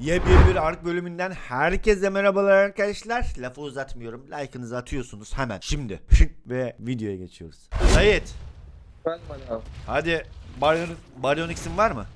Yepyeni bir ark bölümünden herkese merhabalar arkadaşlar. Lafı uzatmıyorum. Like'ınızı atıyorsunuz hemen şimdi. Ve videoya geçiyoruz. Sait Ben bana hadi Baryon, Baryonyx'in var mı?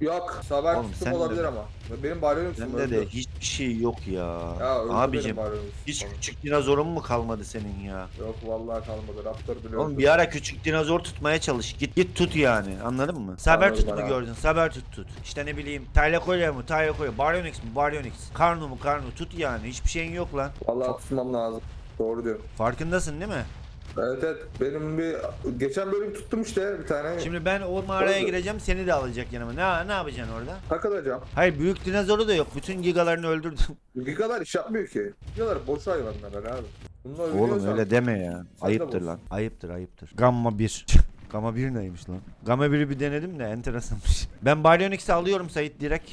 Yok. Saber Oğlum, sen de- olabilir ama. Benim baryonum Bende de hiçbir şey yok ya. Ya öldü Abicim benim baryonum. hiç küçük dinozorun mu kalmadı senin ya? Yok vallahi kalmadı. Raptor bile Oğlum öldü. bir ara küçük dinozor tutmaya çalış. Git git tut yani. Anladın mı? Saber Anladım tut mu abi. gördün? Saber tut tut. İşte ne bileyim. Tylekoya mı? Tylekoya. Baryonyx mi? Baryonyx. Karnu mu? Karnu. Tut yani. Hiçbir şeyin yok lan. Vallahi tutmam lazım. Doğru diyor. Farkındasın değil mi? Evet evet. Benim bir geçen bölüm tuttum işte bir tane. Şimdi ben o mağaraya Orada- gireceğim seni de alacak yanıma. Ne ne yapacaksın orada? takılacağım. Hayır büyük dinozoru da yok. Bütün gigalarını öldürdüm. Gigalar iş yapmıyor ki. Gigalar boş hayvanlar abi. Bunlar Oğlum öyle deme ya. Sen Ayıptır lan. Ayıptır ayıptır. Gamma 1. Gamma 1 neymiş lan? Gamma 1'i bir denedim de enteresanmış. Ben Baryonyx'i alıyorum Sait direkt.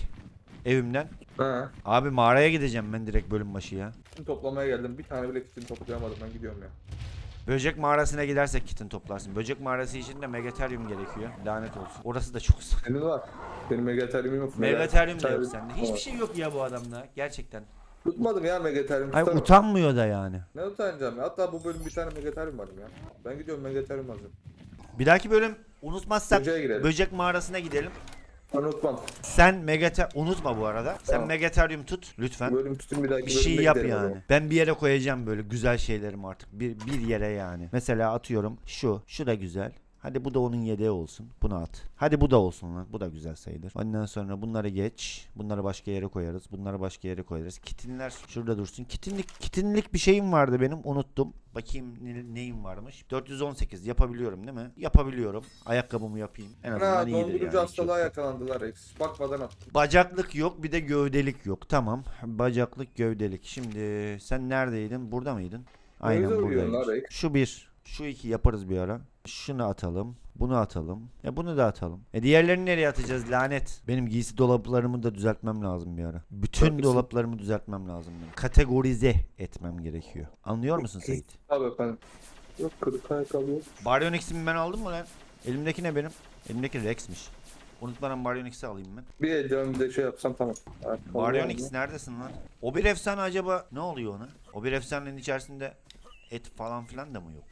Evimden. He. Abi mağaraya gideceğim ben direkt bölüm başı ya. Kitini toplamaya geldim. Bir tane bile kitini toplayamadım. Ben gidiyorum ya. Böcek mağarasına gidersek kitin toplarsın. Böcek mağarası için de Megatherium gerekiyor. Lanet olsun. Orası da çok uzak. Senin var. Benim Megatherium'um yok. Megatherium da yok sende. Hiçbir şey yok ya bu adamda. Gerçekten. Tutmadım ya Megatherium. Hayır tutamam. utanmıyor da yani. Ne utanacağım ya? Hatta bu bölüm bir tane Megatherium varım ya. Ben gidiyorum Megatherium alacağım. Bir dahaki bölüm unutmazsak Böceğe girelim. böcek mağarasına gidelim. Unutmam. Sen Megater unutma bu arada. Sen Tamam. Megatherium tut lütfen. bölüm tutun bir dahaki Bir şey bölümde yap gidelim o yani. zaman. Ben bir yere koyacağım böyle güzel şeylerimi artık. Bir, bir yere yani. Mesela atıyorum şu. Şu da güzel. Hadi bu da onun yedeği olsun. Bunu at. Hadi bu da olsun lan. Bu da güzel sayılır. Ondan sonra bunları geç. Bunları başka yere koyarız. Bunları başka yere koyarız. Kitinler şurada dursun. Kitinlik kitinlik bir şeyim vardı benim. Unuttum. Bakayım ne- neyim varmış. 418 yapabiliyorum değil mi? Yapabiliyorum. Ayakkabımı yapayım. En azından Ha, iyidir yani. hastalığa yakalandılar Rex. Bakmadan attım. Bacaklık yok bir de gövdelik yok. Tamam. Bacaklık gövdelik. Şimdi sen neredeydin? Burada mıydın? Aynen Rex. Şu bir. Şu iki yaparız bir ara. Şunu atalım. Bunu atalım. Ya bunu da atalım. E diğerlerini nereye atacağız lanet? Benim giysi dolaplarımı da düzeltmem lazım bir ara. Bütün Haklısın. dolaplarımı düzeltmem lazım benim. Kategorize etmem gerekiyor. Anlıyor musun Sait? Tabii efendim. Yok kırık ayakkabı yok. Baryonyx'imi ben aldım mı lan? Elimdeki ne benim? Elimdeki Rex'miş. Unutmadan Baryonyx'i alayım ben. Bir eldiven bir de şey yapsam tamam. Ayakkabı var mı? neredesin lan? O bir efsane acaba ne oluyor ona? O bir efsanenin içerisinde et falan filan da mı yok?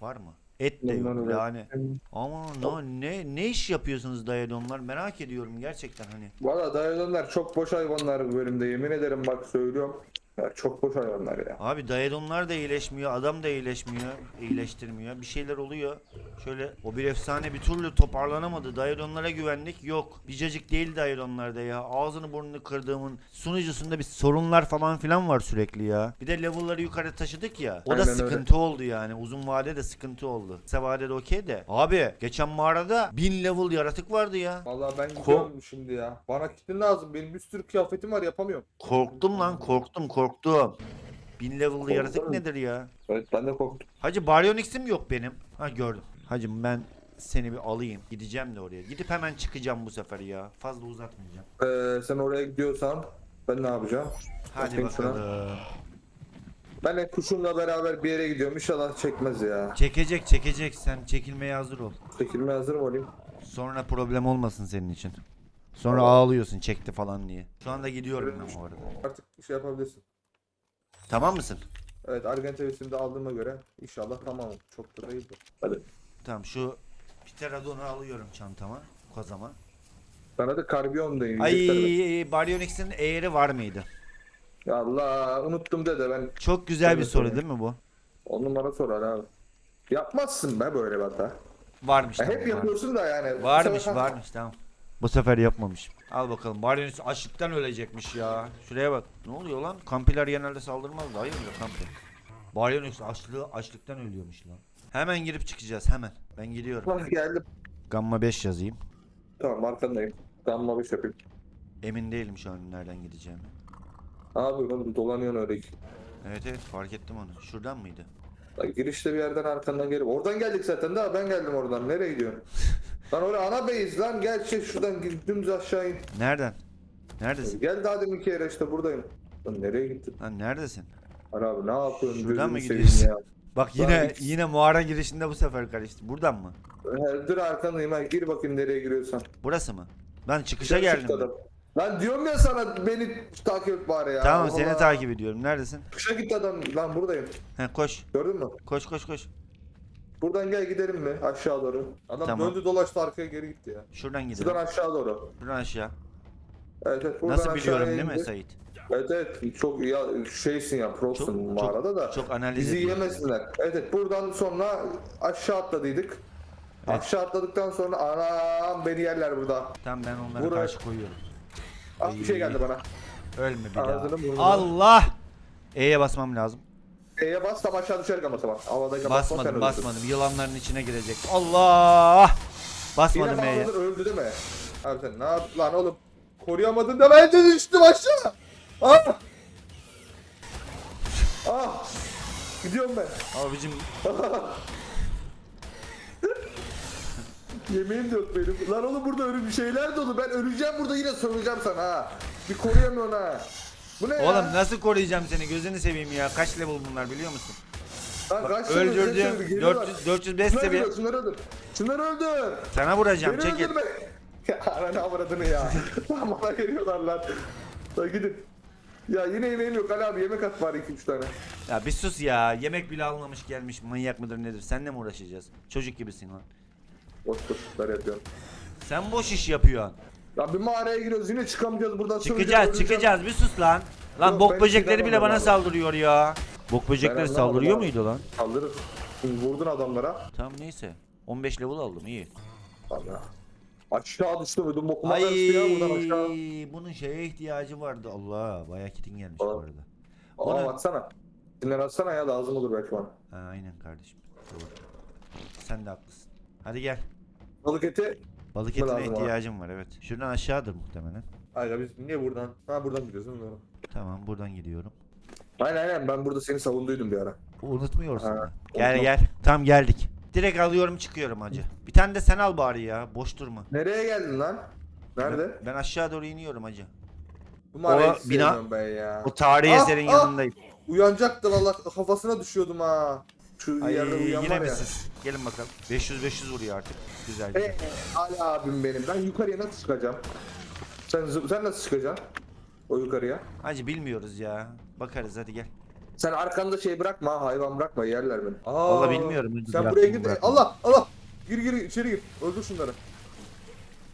Var mı? Et de yok yani. Ama ne, ne ne iş yapıyorsunuz dayadonlar merak ediyorum gerçekten hani. Valla dayılanlar çok boş hayvanlar bu bölümde yemin ederim bak söylüyorum. Ya çok boş hayvanlar ya. Abi dayadonlar da iyileşmiyor, adam da iyileşmiyor, iyileştirmiyor. Bir şeyler oluyor. Şöyle o bir efsane bir türlü toparlanamadı. Dayadonlara güvendik. Yok. Bir cacık değil dayadonlarda ya. Ağzını burnunu kırdığımın sunucusunda bir sorunlar falan filan var sürekli ya. Bir de level'ları yukarı taşıdık ya. O da Aynen öyle. sıkıntı oldu yani. Uzun vadede sıkıntı oldu. Kısa vadede okey de. Abi geçen mağarada 1000 level yaratık vardı ya. Valla ben gidiyorum şimdi ya. Bana kitin lazım. Benim bir sürü kıyafetim var yapamıyorum. Korktum lan korktum korktum. 1000 level'lı yaratık nedir ya? Evet ben de korktum. Hacı Baryonyx'im yok benim. Ha gördüm. Hacım ben seni bir alayım. Gideceğim de oraya. Gidip hemen çıkacağım bu sefer ya. Fazla uzatmayacağım. Ee, sen oraya gidiyorsan ben ne yapacağım? Hadi Bakayım şuna. bakalım. Ben de kuşumla beraber bir yere gidiyorum. İnşallah çekmez ya. Çekecek çekecek. Sen çekilmeye hazır ol. Çekilmeye hazır mı olayım? Sonra problem olmasın senin için. Sonra Tamam. ağlıyorsun çekti falan diye. Şu anda gidiyorum ben bu arada. Artık şey yapabilirsin. Tamam mısın? Evet Argentevesini de aldığıma göre inşallah tamamım. Çok da değildir. Hadi. Tamam şu Pterodon'u alıyorum çantama. Kozama. Sana da karbiyon da Ay. Baryonyx'in eğri var mıydı? Ya Allah unuttum dede ben. Çok güzel bir soru değil mi bu? On numara sorar abi. Yapmazsın be böyle bir hata. Varmış. Ya tamam, hep var. yapıyorsun da yani. Varmış varmış tamam. Bu sefer yapmamışım. Al bakalım. Baryonyx açlıktan ölecekmiş ya. Şuraya bak. Ne oluyor lan? Kampiler genelde saldırmaz da. Hayır ya kampi. Baryonyx açlığı açlıktan ölüyormuş lan. Hemen girip çıkacağız hemen. Ben gidiyorum. Bak geldim. Gamma 5 yazayım. Tamam arkandayım. Damla bir şey yapayım. Emin değilim şu an nereden gideceğimi. Abi oğlum dolanıyorsun öyle. Evet evet fark ettim onu. Şuradan mıydı? Bak girişte bir yerden arkandan gelip. Oradan geldik zaten daha ben geldim oradan. Nereye gidiyorsun? lan oraya ana beyiz lan gel şey şuradan dümdüz aşağı in. Nereden? Neredesin? Gel daha demin iki yere işte buradayım. Lan nereye gittin? Lan neredesin? Lan abi ne yapıyorsun? Şuradan mı Gözünü seveyim gidiyorsun? Ya. Bak Lan yine ikisi- yine mağara girişinde bu sefer karıştı. Buradan mı? Her- Dur arkandayım ha gir bakayım nereye giriyorsan. Burası mı? Ben çıkışa Dışarı geldim. çıktı ben. adam. Lan diyorum ya sana beni takip et bari ya. tamam seni Allah. takip ediyorum. Neredesin? Kışa gitti adam. Lan buradayım. He koş. Gördün mü? Koş koş koş. Buradan gel gidelim mi aşağı doğru? Adam Tamam. döndü dolaştı arkaya geri gitti ya. Şuradan gidelim. Şuradan aşağı doğru. Şuradan aşağı. Evet evet buradan Nasıl aşağıya biliyorum değil mi indi. Sait? Evet evet çok ya şeysin ya prosun Çok- çok- mağarada da. çok analiz Bizi ediyorsun. yemesinler. Evet evet buradan sonra aşağı atladıydık. Evet. Aşağı atladıktan sonra anam beni yerler burada. Tamam ben onlara Buraya- karşı koyuyorum. Ah bir şey geldi bana. Ölme bir daha. Ağzını burnunu. Allah! E'ye basmam lazım. E'ye bas tam aşağı düşerik ama tamam. Havadayken Basmadım basmadım. Yılanların içine girecek. Allah! Yine Basmadım E'ye. bağladın öldü değil mi? Abi sen ne yaptın lan oğlum? Koruyamadın da ben de düştüm aşağı. Ah! Ah! Gidiyorum ben. Abicim Yemeğim de yok benim. Lan oğlum burada ölüm şeyler dolu. Ben öleceğim burada yine soracağım sana ha. Bir koruyamıyorsun ha. Bu ne ya? oğlum nasıl koruyacağım seni gözünü seveyim ya. Kaç level bunlar biliyor musun? Lan kaç öldürdüm. öldürdüm. Geliyorlar. 400 405 Şunları seviye. öldür, şunları öldür. Şunları öldür. Sana vuracağım Beni çekil. öldürme. Ya ananı avradını ya. Lan bana geliyorlar lan. Lan gidin. Ya yine yemeğim yok Ali abi yemek at bari 2-3 tane. Ya bir sus ya. Yemek bile almamış gelmiş. Manyak mıdır nedir? Seninle mi uğraşacağız? Çocuk gibisin lan. Boş boşluklar yapıyorum. Sen boş iş yapıyorsun. Ya bir mağaraya giriyoruz yine çıkamayacağız buradan. Çıkacağız çıkacağız bir sus lan. Lan Yok, bok ben böcekleri çıkamam bile bana abi. saldırıyor ya. Bok böcekleri anlamadım saldırıyor abi. muydu lan? Saldırır. Şimdi vurdun adamlara. Tamam neyse. 15 level aldım iyi. Allah. Aşağı düştü ödüm bokuma Ay versin ya buradan aşağı. bunun şeye ihtiyacı vardı. Allah bayağı kitin gelmiş Aa. bu arada. Aa Bunu- atsana. Dinler atsana ya lazım olur belki bana. Ha, aynen kardeşim. Doğru. Sen de haklısın. Hadi gel. Balık eti. Balık etine lazım abi. ihtiyacım var evet. Şuradan aşağıdır muhtemelen. Aynen biz niye buradan? Ha buradan gidiyorsun doğru. Tamam buradan gidiyorum. Aynen aynen ben burada seni savunduydum bir ara. Unutmuyorsun. Ha, da. Gel unutmam. gel. Tam geldik. Direkt alıyorum çıkıyorum hacı. Bir tane de sen al bari ya. Boş durma. Nereye geldin lan? Nerede? Ben, ben aşağı doğru iniyorum hacı. Bu mağarayı bina- ben ya. O tarihi Ah, eserin ah! yanındayım. Uyanacaktı valla kafasına düşüyordum ha. Şu Ay yerde yine var mi ya. siz? Gelin bakalım. 500 500 vuruyor artık. Güzel E, güzel. Ali abim benim. Ben yukarıya nasıl çıkacağım? Sen sen nasıl çıkacaksın? O yukarıya. Hacı bilmiyoruz ya. Bakarız hadi gel. Sen arkanda şey bırakma, hayvan bırakma yerler beni. Aa, Vallahi bilmiyorum, Sen bıraktım, buraya gir. bıraktım. Allah Allah. Gir gir içeri gir. Öldür şunları.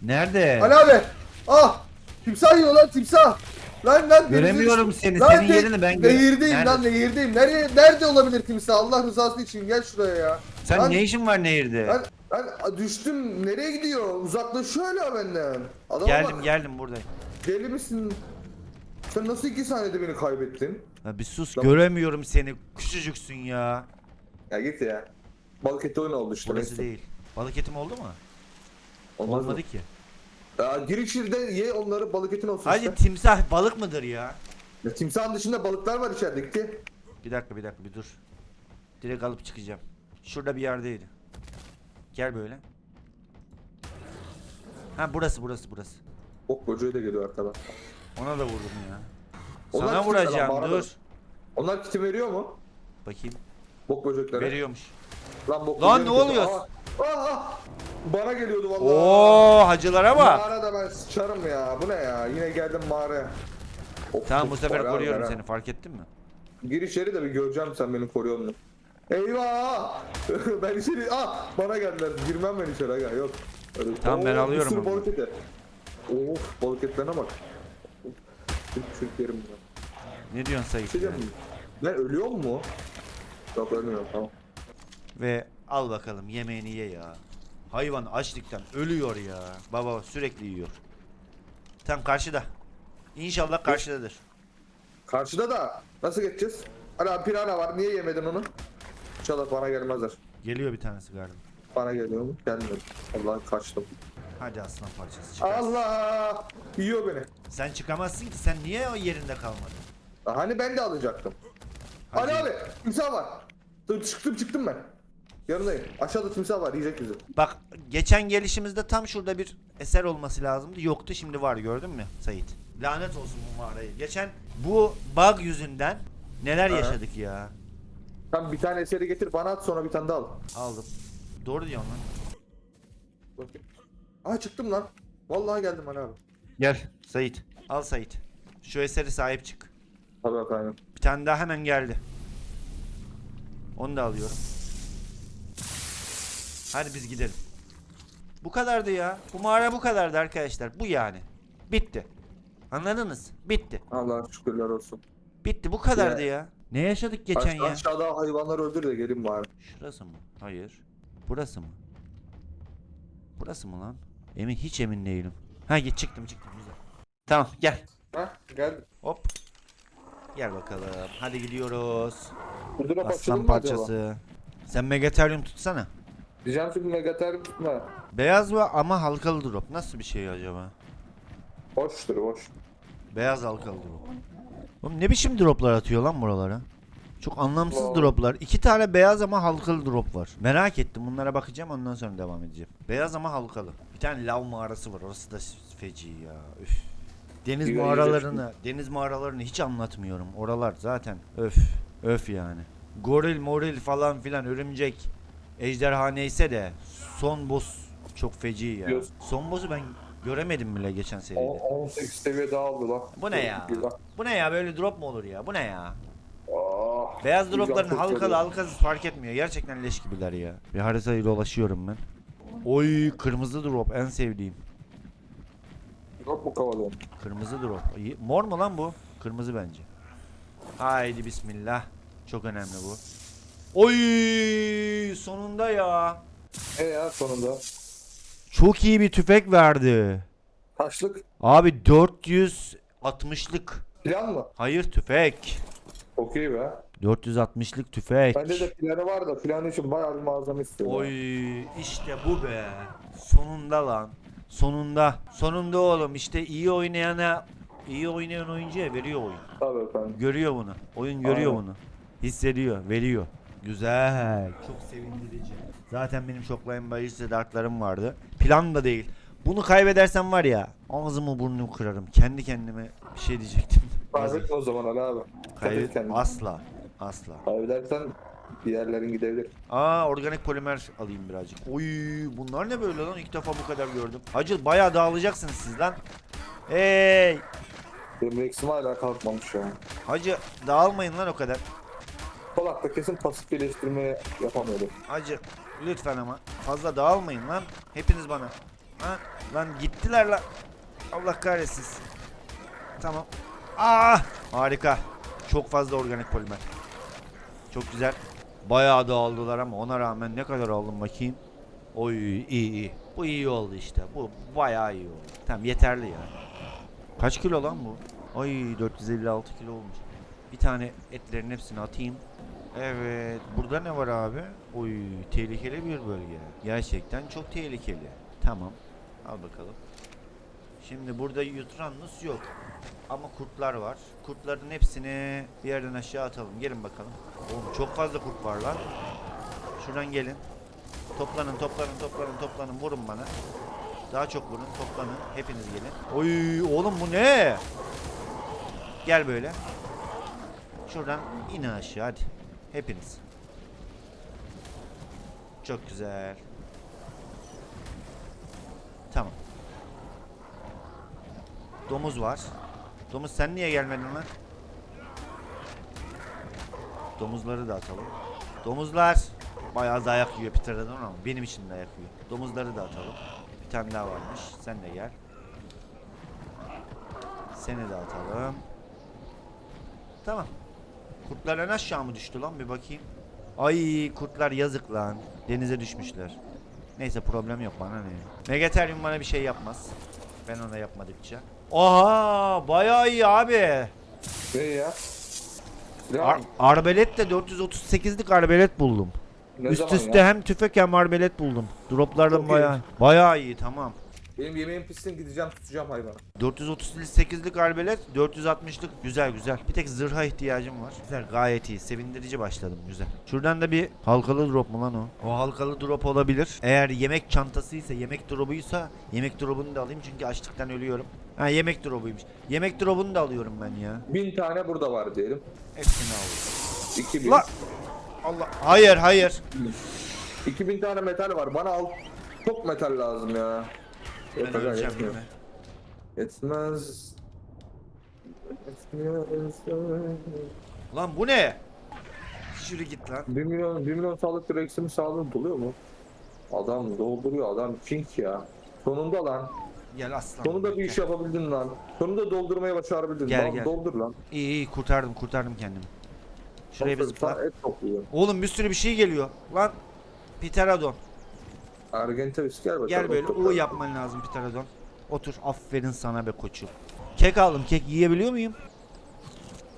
Nerede? Ali abi. Ah! Timsah yiyor lan timsah. Lan lan denize Göremiyorum düştüm. seni, Lan senin ne- yerini ben gör- Nehirdeyim lan nehirdeyim. Nereye nerede olabilir timsah? Allah rızası için gel şuraya ya. Sen Lan- ne işin var nehirde? Ben, ben düştüm. Nereye gidiyor? Uzaklaşıyor hala benden. Adama geldim bak. geldim buradayım. Deli misin? Sen nasıl iki saniyede beni kaybettin? Ya bir sus Tamam. göremiyorum seni. Küçücüksün ya. Ya git ya. Balık eti oyunu oldu işte. Burası neyse. değil. Balık etim oldu mu? Olmaz Olmadı mı? ki. Ya gir içeride ye onları balık etin olsun Hacı işte. timsah balık mıdır ya? Ya timsahın dışında balıklar var içeride gitti. Bir dakika bir dakika bir dur. Direkt alıp çıkacağım. Şurada bir yerdeydi. Gel böyle. Ha burası burası burası. Ok böceği de geliyor arkadan. Ona da vurdum ya. Onlar Sana lan, vuracağım bana dur. Onlar kiti veriyor mu? Bakayım. Bok böcekleri. Veriyormuş. Lan bok Lan böceği ne oluyor? Aa, aa, aa. Bana geliyordu vallahi. Oo hacılara bak. Mağarada ben sıçarım ya. Bu ne ya? Yine geldim mağaraya. Of, Tamam of, bu sefer koruyorum seni fark ettin mi? Gir içeri de bir göreceğim sen beni koruyor mu? Eyvah! ben içeri... Ah! Bana geldiler. Girmem ben içeri aga. Yok. Öyle- Tamam, ben Oo, alıyorum Bir sürü onu. balık eti. Of balık etlerine bak. Çok çok yerim bunu. Ne diyorsun Bir Sayit? şey ya? diyeyim mi? Ben ölüyor mu? Yok ölmüyorum tamam. Ve al bakalım yemeğini ye ya. Hayvan açlıktan ölüyor ya. Baba sürekli yiyor. Tam karşıda. İnşallah karşıdadır. Karşıda da nasıl geçeceğiz? Hala pirana var. Niye yemedin onu? İnşallah bana gelmezler. Geliyor bir tanesi galiba. Bana geliyor mu? Gelmiyor. Allah'ım kaçtım. Hadi aslan parçası çıkarsın. Allah! Yiyor beni. Sen çıkamazsın ki sen niye o yerinde kalmadın? Hani ben de alacaktım. Hadi. Ali abi timsah var. Dur çıktım çıktım ben. Yanındayım. Aşağıda timsah var yiyecek bizi. Bak geçen gelişimizde tam şurada bir eser olması lazımdı. Yoktu şimdi var gördün mü Sait? Lanet olsun bu mağarayı. Geçen bu bug yüzünden neler Ha. yaşadık ya. Tam bir tane eseri getir bana at sonra bir tane daha al. Aldım. Doğru diyorsun lan. Bakayım. Aa çıktım lan. Vallahi geldim Ali abi. Gel Sait. Al Sait. Şu eseri sahip çık. Tabii efendim. Bir tane daha hemen geldi. Onu da alıyorum. Hadi biz gidelim. Bu kadardı ya. Bu mağara bu kadardı arkadaşlar. Bu yani. Bitti. Anladınız? Bitti. Allah'a şükürler olsun. Bitti. Bu kadardı ya. Ne yaşadık geçen Aş- ya? Aşağıda hayvanları öldür de gelin bari. Şurası mı? Hayır. Burası mı? Burası mı lan? Emin hiç emin değilim. Ha git çıktım çıktım güzel. Tamam gel. Hah geldi. Hop. Gel bakalım. Hadi gidiyoruz. Aslan parçası. Sen Megatherium tutsana. Diyeceğim şimdi Megater tutma. Beyaz var ama halkalı drop. Nasıl bir şey acaba? Boştur boş. Beyaz halkalı drop. Oğlum ne biçim droplar atıyor lan buralara? Çok anlamsız Wow. droplar. İki tane beyaz ama halkalı drop var. Merak ettim. Bunlara bakacağım ondan sonra devam edeceğim. Beyaz ama halkalı. Bir tane lav mağarası var. Orası da feci ya. Üf. Deniz Yürü, mağaralarını, deniz mağaralarını hiç anlatmıyorum. Oralar zaten öf. Öf yani. Goril, moril falan filan örümcek. Ejderha neyse de son boss çok feci ya. Diyorsun. Son boss'u ben göremedim bile geçen seride. On- 18 seviye daha aldı lan. Bu ne ya? Bu ne ya böyle drop mu olur ya? Bu ne ya? Ah, Beyaz dropların halkalı halkasız fark etmiyor. Gerçekten leş gibiler ya. Bir haritayı dolaşıyorum ben. Oy kırmızı drop en sevdiğim. Drop mu kovalıyorsun? Kırmızı drop. Mor mu lan bu? Kırmızı bence. Haydi bismillah. Çok önemli bu. Oy sonunda ya. E ya sonunda. Çok iyi bir tüfek verdi. Taşlık Abi 460'lık. plan mı? Hayır tüfek. Okey be. 460'lık tüfek. Bende de planı var da planı için bayağı bir malzeme istiyor. Oy işte bu be. Sonunda lan. Sonunda. Sonunda oğlum işte iyi oynayana iyi oynayan oyuncuya veriyor oyun. Tabii efendim. Görüyor bunu. Oyun görüyor Aynen. bunu. Hissediyor, veriyor. Güzel. Çok sevindirici. Zaten benim şoklayan bayısı dartlarım vardı. Plan da değil. Bunu kaybedersem var ya ağzımı burnumu kırarım. Kendi kendime bir şey diyecektim. Kaybetme o zaman Ali abi. Kaybet asla. Asla. Kaybedersen bir yerlerin gidebilir. Aa organik polimer alayım birazcık. Oy bunlar ne böyle lan? İlk defa bu kadar gördüm. Hacı bayağı dağılacaksınız siz lan. Hey! Benim Rex'im hala kalkmamış ya. Hacı dağılmayın lan o kadar. Polak'ta kesin pasif birleştirme yapamıyorum. Hacı lütfen ama fazla dağılmayın lan. Hepiniz bana. Ha? Lan gittiler lan. Allah kahretsin. Tamam. Aa! Harika. Çok fazla organik polimer. Çok güzel. Bayağı dağıldılar ama ona rağmen ne kadar aldım bakayım. Oy iyi iyi. Bu iyi oldu işte. Bu bayağı iyi oldu. Tamam yeterli ya. Kaç kilo lan bu? Ay 456 kilo olmuş. Bir tane etlerin hepsini atayım. Evet. Burada ne var abi? Oy tehlikeli bir bölge. Gerçekten çok tehlikeli. Tamam. Al bakalım. Şimdi burada Yutranus yok. Ama kurtlar var. Kurtların hepsini bir yerden aşağı atalım. Gelin bakalım. Oğlum çok fazla kurt var lan. Şuradan gelin. Toplanın toplanın toplanın toplanın vurun bana. Daha çok vurun toplanın. Hepiniz gelin. Oy oğlum bu ne? Gel böyle. Şuradan in aşağı hadi. Hepiniz. Çok güzel. Tamam. Domuz var. Domuz sen niye gelmedin lan? Domuzları da atalım. Domuzlar bayağı dayak yiyor Peter'dan ama benim için dayak yiyor. Domuzları da atalım. Bir tane daha varmış. Sen de gel. Seni de atalım. Tamam. Kurtlar en aşağı mı düştü lan bir bakayım. Ay kurtlar yazık lan. Denize düşmüşler. Neyse problem yok bana ne. Megatherium bana bir şey yapmaz. Ben ona yapmadıkça. Aha bayağı iyi abi. Ne ya? Ar arbelet de 438'lik arbelet buldum. ne Üst üste ya? hem tüfek hem arbelet buldum. Droplardan bayağı bayağı iyi tamam. Benim yemeğim pissin gideceğim tutacağım hayvanı. 438'lik arbelet, 460'lık güzel güzel. Bir tek zırha ihtiyacım var. Güzel gayet iyi. Sevindirici başladım güzel. Şuradan da bir halkalı drop mu lan o? O halkalı drop olabilir. Eğer yemek çantasıysa, yemek drop'uysa yemek drop'unu da alayım çünkü açlıktan ölüyorum. Ha yemek drop'uymuş. Yemek drop'unu da alıyorum ben ya. Bin tane burada var diyelim. Hepsini alıyorum. İki bin. La Allah. Hayır hayır. İki bin tane metal var. Bana al. Çok metal lazım ya. Ben Yetmez, öleceğim yetmiyor. mi? Yetmez. Lan bu ne? Şuraya git lan. 1 milyon, 1 milyon sağlık direksiyonu sağlığı doluyor mu? Adam dolduruyor adam king ya. Sonunda lan. Gel aslan. Sonunda bir iş yapabildin lan. Sonunda doldurmayı başarabildin. Gel, Lan gel. Doldur lan. İyi iyi kurtardım kurtardım kendimi. Şuraya bir Doldur, zıpla. sen Et topluyor. Oğlum bir sürü bir şey geliyor. Lan Pterodon. Argentavis gel bakalım. Gel böyle otur. U yapman lazım Pterodon. Otur. Aferin sana be koçum. Kek aldım. Kek yiyebiliyor muyum?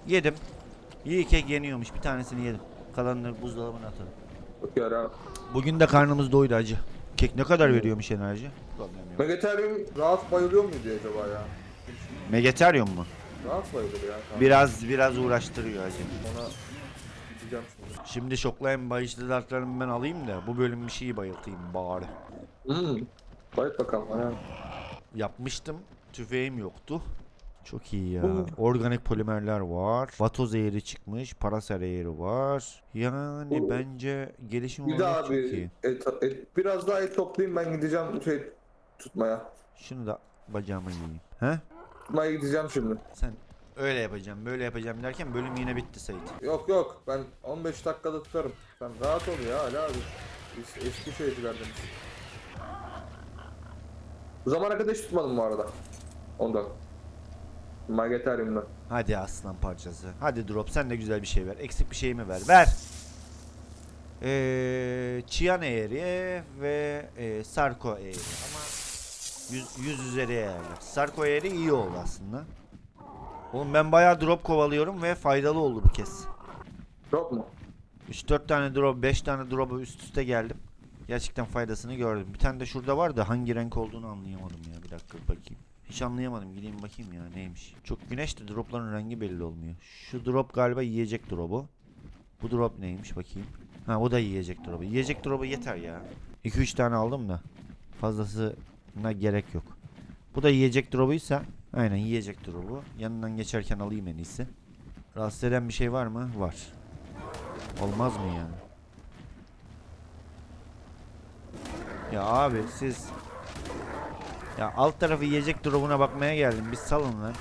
Yedim. İyi kek yeniyormuş. Bir tanesini yedim. Kalanları buzdolabına atalım. Bugün de karnımız doydu acı. Kek ne kadar veriyormuş enerji? Problem yok. Rahat bayılıyor muydu acaba ya? Megatherium mu? Rahat bayılır ya. Biraz biraz uğraştırıyor acı. Ona gideceğim şimdi. Şimdi şoklayan bayışlı dartlarımı ben alayım da bu bölüm bir şeyi bayıltayım bari. Hmm. Bayıt bakalım. Ha. Yapmıştım. Tüfeğim yoktu. Çok iyi ya. Bu- Organik polimerler var. Vatoz eğri çıkmış. Parasel eğri var. Yani Bu- bence gelişim Bir olarak çok bir iyi. et, et, biraz daha et toplayayım ben gideceğim şey tutmaya. Şunu da bacağıma giyeyim. He? Tutmaya gideceğim şimdi. Sen öyle yapacağım, böyle yapacağım derken bölüm yine bitti Sait. Yok yok ben 15 dakikada tutarım. Sen rahat ol ya Ali abi. Biz eski şeycilerdeniz. Bu zamana kadar hiç tutmadım bu arada. Ondan. Magetarium'dan. Hadi aslan parçası. Hadi drop sen de güzel bir şey ver. Eksik bir şey mi ver? Ver. Ee, Çiyan eğri ve e, Sarko eğri ama 100, 100 üzeri eğerler. Sarko eğri iyi oldu aslında. Oğlum ben bayağı drop kovalıyorum ve faydalı oldu bu kez. Yok mu? 3-4 tane drop, 5 tane drop'a üst üste geldim. Gerçekten faydasını gördüm. Bir tane de şurada var da hangi renk olduğunu anlayamadım ya. Bir dakika bakayım. Hiç anlayamadım. Gideyim bakayım ya neymiş. Çok güneş de dropların rengi belli olmuyor. Şu drop galiba yiyecek drop'u. Bu drop neymiş bakayım. Ha bu da yiyecek drop'u. Yiyecek drop'u yeter ya. 2-3 tane aldım da. Fazlasına gerek yok. Bu da yiyecek drop'uysa aynen yiyecek drop'u. Yanından geçerken alayım en iyisi. Rahatsız eden bir şey var mı? Var. Olmaz mı yani? Ya abi siz ya alt tarafı yiyecek drop'una bakmaya geldim. Bir salın lan.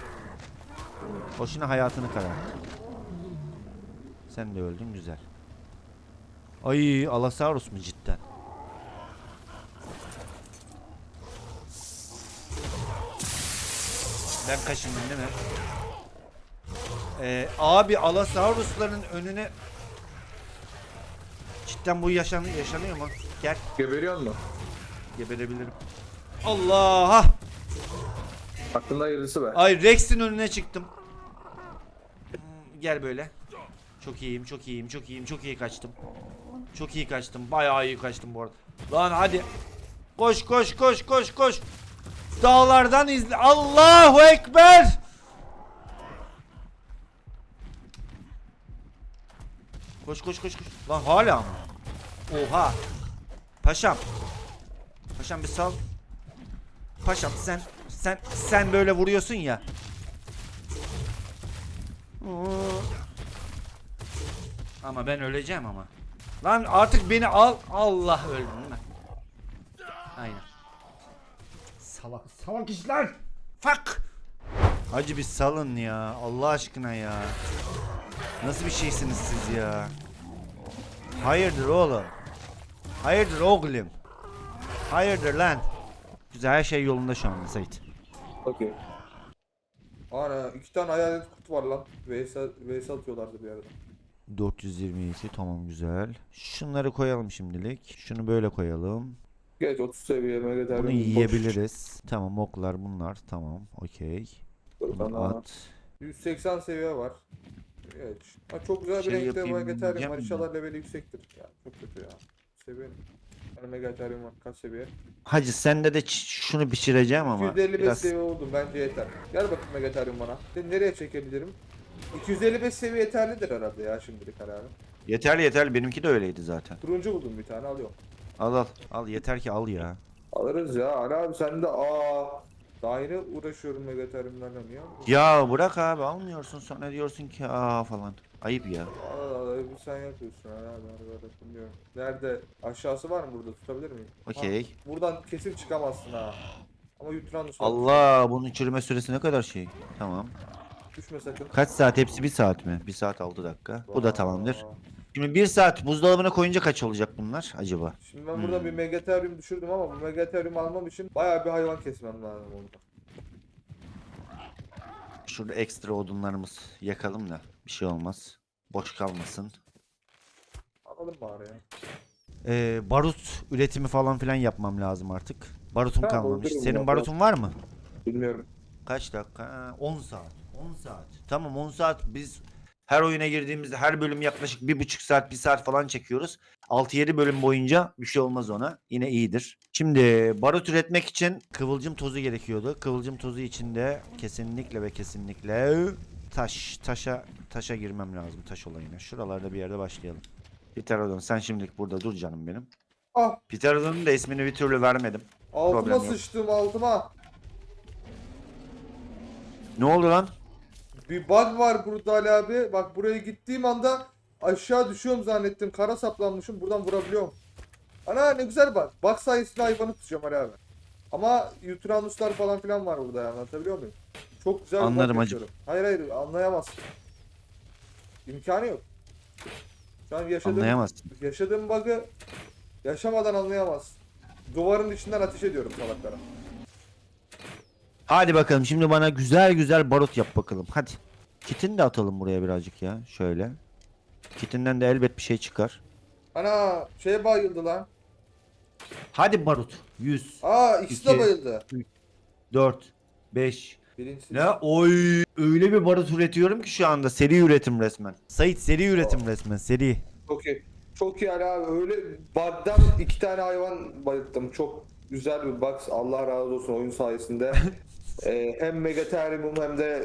Boşuna hayatını kararttı. Sen de öldün güzel. Ay Alasaurus mu cidden? Ben kaşındım değil mi? Ee, abi Alasaurus'ların önüne Cidden bu yaşan yaşanıyor mu? Gel Geberiyor mu? geberebilirim. Allah! Aklında hayırlısı be. Ay Rex'in önüne çıktım. Hmm, Gel böyle. Çok iyiyim, çok iyiyim, çok iyiyim, çok iyi kaçtım. Çok iyi kaçtım. Bayağı iyi kaçtım bu arada. Lan hadi. Koş koş koş koş koş. Dağlardan izle. Allahu Ekber. Koş koş koş koş. Lan hala mı? Oha. Paşam. Paşam bir sal. Paşam sen sen sen böyle vuruyorsun ya. Ama ben öleceğim ama. Lan artık beni al. Allah öldüm mi? Aynen. Salak salak işler. Fuck. Hacı bir salın ya. Allah aşkına ya. Nasıl bir şeysiniz siz ya? Hayırdır oğlum? Hayırdır oğlum? Hayırdır lan? Güzel her şey yolunda şu anda Sait. Okey. Ana iki tane hayalet kurt var lan. VS, VS atıyorlardı bir arada. 422 tamam güzel. Şunları koyalım şimdilik. Şunu böyle koyalım. Geç 30 seviye Megatherium. Bunu boş. yiyebiliriz. Tamam oklar bunlar. Tamam okey. Bunu at. at. 180 seviye var. Evet. Ha, çok güzel bir Şey renkte yapayım Megatherium var. de. İnşallah leveli yüksektir. Ya çok kötü ya. Seviye. Hani Megatherium var. Kaç seviye? Hacı sende de ç- şunu pişireceğim ama 255 biraz seviye oldum. Bence yeter. Gel bakayım Megatherium bana. Seni nereye çekebilirim? 255 seviye yeterlidir herhalde ya şimdilik herhalde. yeterli yeterli benimki de öyleydi zaten. Turuncu buldum bir tane alıyorum. Al al al yeter ki al ya. Alırız ya. Ali abi sen de aa. Daha yeni uğraşıyorum Megatherium'dan ya. Ya bırak abi almıyorsun sonra diyorsun ki aa falan. Ayıp ya. Allah bir sen yapıyorsun Ali abi. Bilmiyorum. Nerede? Aşağısı var mı burada? Tutabilir miyim? Okey. Ha, buradan kesin çıkamazsın ha. Ama da sonra- Allah bunun çürüme süresi ne kadar şey. Tamam. Düşme sakın. Kaç saat? Hepsi bir saat mi? Bir saat 6 dakika. Bu da tamamdır. Aa. Şimdi bir saat buzdolabına koyunca kaç olacak bunlar acaba? Şimdi ben burada Hmm. bir megaterium düşürdüm ama bu megaterium almam için bayağı bir hayvan kesmem lazım orada. Şurada ekstra odunlarımız yakalım da bir şey olmaz. Boş kalmasın. Alalım bari ya. Ee, barut üretimi falan filan yapmam lazım artık. Barutum Ha, kalmamış. Senin ya. barutun var mı? Bilmiyorum. Kaç dakika? Ha, 10 saat. 10 saat. Tamam 10 saat biz her oyuna girdiğimizde her bölüm yaklaşık bir buçuk saat bir saat falan çekiyoruz. 6-7 bölüm boyunca bir şey olmaz ona. Yine iyidir. Şimdi barut üretmek için kıvılcım tozu gerekiyordu. Kıvılcım tozu içinde kesinlikle ve kesinlikle taş. Taşa taşa girmem lazım taş olayına. Şuralarda bir yerde başlayalım. Pterodon sen şimdilik burada dur canım benim. Ah Pterodon'un da ismini bir türlü vermedim. altıma Problem yok. sıçtım altıma. Ne oldu lan? Bir bug var burada Ali abi. Bak buraya gittiğim anda aşağı düşüyorum zannettim. Kara saplanmışım. Buradan vurabiliyorum. Ana ne güzel bak. Bug sayesinde hayvanı tutacağım Ali abi. Ama Yutranuslar falan filan var burada yani anlatabiliyor muyum? Çok güzel Anlarım yaşıyorum. Hayır hayır anlayamazsın. İmkanı yok. Şu an yaşadığım, Anlayamazsın. yaşadığım bug'ı yaşamadan anlayamazsın. Duvarın içinden ateş ediyorum salaklara. Hadi bakalım şimdi bana güzel güzel barut yap bakalım. Hadi. Kitini de atalım buraya birazcık ya. Şöyle. Kitinden de elbet bir şey çıkar. Ana şeye bayıldı lan. Hadi barut. 100, Aa ikisi de İki. bayıldı. 4, 5. Birincisi. Ne? Oy. Öyle bir barut üretiyorum ki şu anda. Seri üretim resmen. Sait seri üretim resmen. Seri. Çok iyi. Çok iyi Ali abi. Öyle bug'dan iki tane hayvan bayılttım. Çok güzel bir bug. Allah razı olsun oyun sayesinde. Ee, hem Megatherium'um hem de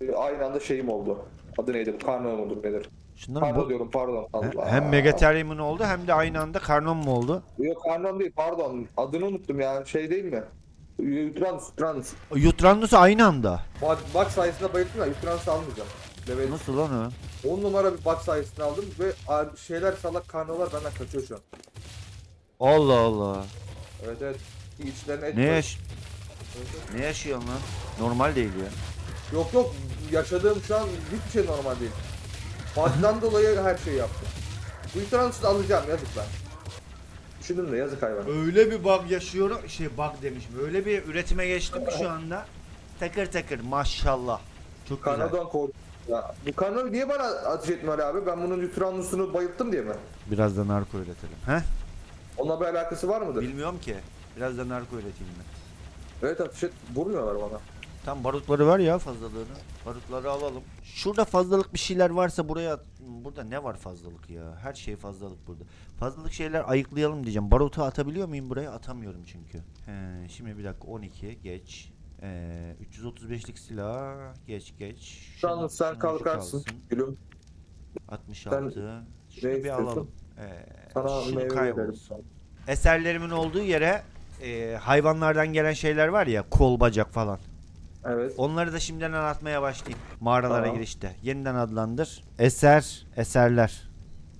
e, aynı anda şeyim oldu. Adı neydi? Karnon mudur nedir? Şunların Pardon bu... diyorum pardon. Allah. Hem Megatherium'un oldu hem de aynı anda Karnon mu oldu? Yok Karnon değil pardon. Adını unuttum ya. Şey değil mi? Trans, Trans. Yutranus aynı anda. Bug, bug sayesinde bayılttım ya. Trans almayacağım. Level Nasıl lan o? 10 numara bir bug sayesinde aldım ve şeyler salak karnolar benden kaçıyor şu an. Allah Allah. Evet evet. İçlerine et Ne koy- yaş... Ne yaşıyorsun lan? Normal değil ya. Yok yok yaşadığım şu an hiçbir şey normal değil. Bug'dan dolayı her şeyi yaptım. Bu transiti alacağım yazık ben. Düşündüm de yazık hayvan. Öyle bir bug yaşıyorum. Şey bug demişim. Öyle bir üretime geçtim ki şu anda. Takır takır maşallah. Çok güzel. Karnodan kork. Ya, bu karno niye bana ateş etmiyor abi? Ben bunun Yutranus'unu bayılttım diye mi? Biraz da narko üretelim. He? Onunla bir alakası var mıdır? Bilmiyorum ki. Biraz da narko üreteyim ben. Evet ateş et. Vurmuyorlar bana. Tam barutları var ya fazlalığını. Barutları alalım. Şurada fazlalık bir şeyler varsa buraya at- Burada ne var fazlalık ya? Her şey fazlalık burada. Fazlalık şeyler ayıklayalım diyeceğim. Barutu atabiliyor muyum buraya? Atamıyorum çünkü. He, şimdi bir dakika 12 geç. Ee, 335'lik silah geç geç. Şu an Şunu- sen şunu kalkarsın. kalsın. Gülüm. 66. Şunu bir istiyorsun? alalım. Ee, Sana şunu meyve kaybolsun. Eserlerimin olduğu yere e, hayvanlardan gelen şeyler var ya kol bacak falan. Evet. Onları da şimdiden anlatmaya başlayayım. Mağaralara Tamam. girişte. Yeniden adlandır. Eser, eserler.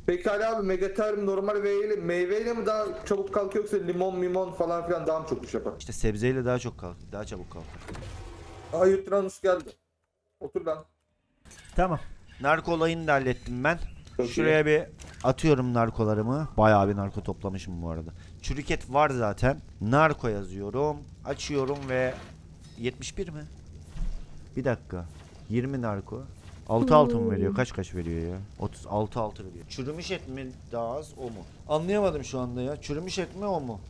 Peki Ali abi Megatherium normal meyveyle, meyveyle mi daha çabuk kalkıyor yoksa limon mimon falan filan daha mı çok iş yapar? İşte sebzeyle daha çok kalk, daha çabuk kalkar. Aha Yutranus geldi. Otur lan. Tamam. Narko olayını da hallettim ben. Çok. Şuraya bir atıyorum narkolarımı. Bayağı bir narko toplamışım bu arada. Çürüket var zaten. Narko yazıyorum. Açıyorum ve 71 mi? Bir dakika. 20 narko. 6 altın veriyor? Kaç kaç veriyor ya? 36 altı veriyor. Çürümüş et mi daha az o mu? Anlayamadım şu anda ya. Çürümüş et mi o mu?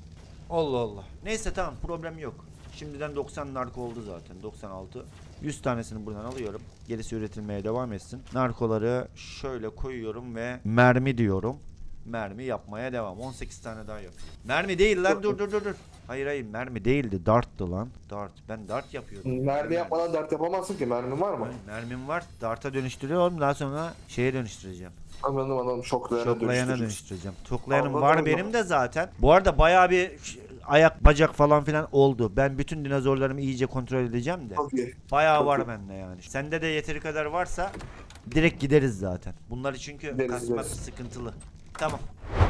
Allah Allah. Neyse tamam problem yok. Şimdiden 90 narko oldu zaten. 96. 100 tanesini buradan alıyorum. Gerisi üretilmeye devam etsin. Narkoları şöyle koyuyorum ve mermi diyorum. Mermi yapmaya devam. 18 tane daha yap. Mermi değil lan dur dur dur dur. Hayır hayır mermi değildi. Darttı lan. Dart. Ben dart yapıyordum. Mermi yapmadan dert yapamazsın ki. Mermi var mı? Mermim var. Dart'a dönüştürüyorum. Daha sonra şeye dönüştüreceğim. Anladım anladım. Şoklayana Şoklayana dönüştürürüz. dönüştüreceğim. Toklayanım var anladım. benim de zaten. Bu arada bayağı bir ayak bacak falan filan oldu. Ben bütün dinozorlarımı iyice kontrol edeceğim de. Çok iyi. Bayağı çok var bende yani. Sende de yeteri kadar varsa direkt gideriz zaten. Bunları çünkü Gideriz, kasmak gideriz. sıkıntılı. Tamam.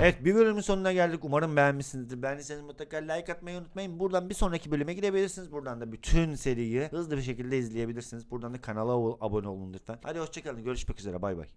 Evet bir bölümün sonuna geldik. Umarım beğenmişsinizdir. Beğendiyseniz mutlaka like atmayı unutmayın. Buradan bir sonraki bölüme gidebilirsiniz. Buradan da bütün seriyi hızlı bir şekilde izleyebilirsiniz. Buradan da kanala abone olun lütfen. Hadi hoşçakalın. Görüşmek üzere. Bay bay.